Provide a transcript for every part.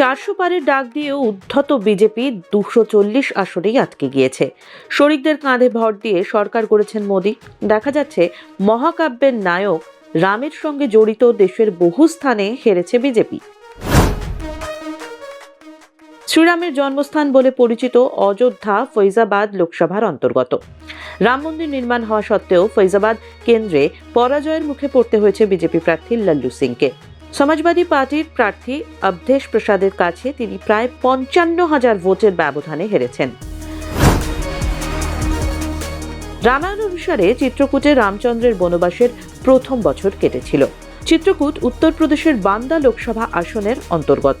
চারশো পারের ডাক দিয়েও উদ্ধত বিজেপি দুশো চল্লিশ আসনেই আটকে গিয়েছে। শরিকদের কাঁধে ভর দিয়ে সরকার করেছেন মোদী। দেখা যাচ্ছে, মহাকাব্যের নায়ক রামের সঙ্গে জড়িত দেশের বহু স্থানে হেরেছে বিজেপি। শ্রীরামের জন্মস্থান বলে পরিচিত অযোধ্যা, ফৈজাবাদ লোকসভার অন্তর্গত। রাম মন্দির নির্মাণ হওয়া সত্ত্বেও ফৈজাবাদ কেন্দ্রে পরাজয়ের মুখে পড়তে হয়েছে বিজেপি প্রার্থী লাল্লু সিংকে। সমাজবাদী পার্টির প্রার্থী অবধেশ প্রসাদের কাছে তিনি প্রায় পঞ্চান্ন হাজার ভোটের ব্যবধানে হেরেছেন। রামায়ণ অনুসারে চিত্রকূটে রামচন্দ্রের বনবাসের প্রথম বছর কেটেছিল। চিত্রকূট উত্তরপ্রদেশের বান্দা লোকসভা আসনের অন্তর্গত।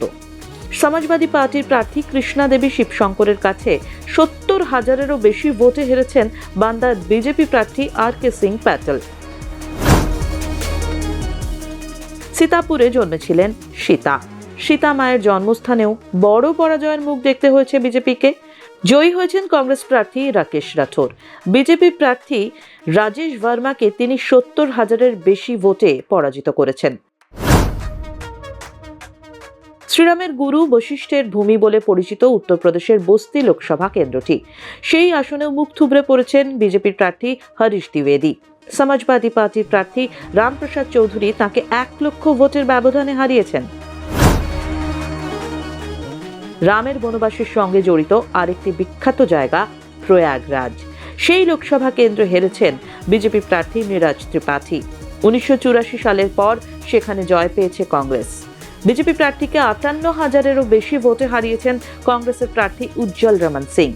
সমাজবাদী পার্টির প্রার্থী কৃষ্ণা দেবী শিবশঙ্করের কাছে সত্তর হাজারেরও বেশি ভোটে হেরেছেন বান্দার বিজেপি প্রার্থী আর কে সিং প্যাটেল। সীতাপুরে জন্মেছিলেন সীতা। সীতা মায়ের জন্মস্থানেও বড় পরাজয়ের মুখ দেখতে হয়েছে বিজেপিকে। জয়ী হয়েছেন কংগ্রেস প্রার্থী রাকেশ রাঠোর বিজেপি প্রার্থী রাজেশ ভার্মাকে তিনি সত্তর হাজারের বেশি ভোটে পরাজিত করেছেন। শ্রীরামের গুরু বশিষ্ঠের ভূমি বলে পরিচিত উত্তরপ্রদেশের বস্তি লোকসভা কেন্দ্রটি। সেই আসনেও মুখ থুবড়ে পড়েছেন বিজেপির প্রার্থী হরিশ দ্বিবেদী। সমাজবাদী পার্টির প্রার্থী রামপ্রসাদ চৌধুরী তাকে এক লক্ষ ভোটের ব্যবধানে হারিয়েছেন। রামের বনবাসের সঙ্গে জড়িত আরেকটি বিখ্যাত জায়গা, প্রয়াগরাজ। সেই লোকসভা কেন্দ্র হেরেছেন বিজেপি প্রার্থী নীরাজ ত্রিপাঠী। উনিশশো চুরাশি সালের পর সেখানে জয় পেয়েছে কংগ্রেস। বিজেপি প্রার্থীকে আটান্ন হাজারেরও বেশি ভোটে হারিয়েছেন কংগ্রেসের প্রার্থী উজ্জ্বল রমন সিং।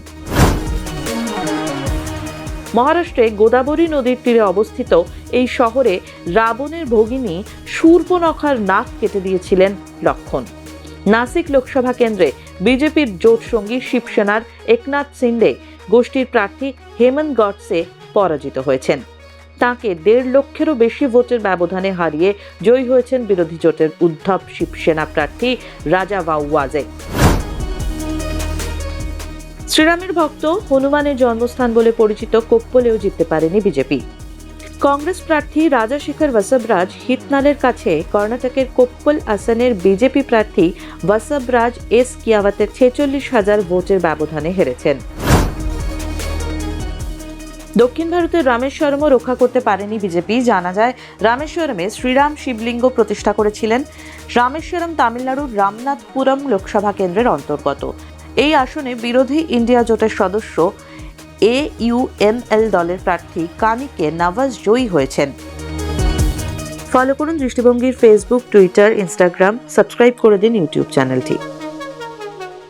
মহারাষ্ট্রে গোদাবরী নদীর তীরে অবস্থিত এই শহরে রাবণের ভগিনী শূর্পনখার নাক কেটে দিয়েছিলেন লক্ষণ। নাসিক লোকসভা কেন্দ্রে বিজেপির জোট সঙ্গী শিবসেনার একনাথ সিন্ডে গোষ্ঠীর প্রার্থী হেমন্ত গডসে পরাজিত হয়েছেন। তাকে দেড় লক্ষেরও বেশি ভোটের ব্যবধানে হারিয়ে জয়ী হয়েছেন বিরোধী জোটের উদ্ধব শিবসেনা প্রার্থী রাজা ওয়াজে। শ্রীরামের ভক্ত হনুমানের জন্মস্থান বলে পরিচিত কোপ্পলেও জিততে পারেনি বিজেপি। কংগ্রেস প্রার্থী রাজাশেখর বসবরাজ হিতনালের কাছে কর্ণাটকের কোপ্পল আসনের বিজেপি প্রার্থী বসবরাজ এস কিয়াওয়াতের ছেচল্লিশ হাজার ভোটের ব্যবধানে হেরেছেন। দক্ষিণ ভারতের রামেশ্বরমও রক্ষা করতে পারেনি বিজেপি। জানা যায়, রামেশ্বরমে শ্রীরাম শিবলিঙ্গ প্রতিষ্ঠা করেছিলেন। রামেশ্বরম তামিলনাড়ুর রামনাথপুরম লোকসভা কেন্দ্রের অন্তর্গত। এই আসনে বিরোধী ইন্ডিয়া জোটের সদস্য এ ইউএমএল দলের প্রার্থী কানিকে নওয়াজ জয়ী হয়েছেন। ফলো করুন দৃষ্টিভঙ্গির ফেসবুক টুইটার ইনস্টাগ্রাম সাবস্ক্রাইব করে দিন ইউটিউব চ্যানেলটি।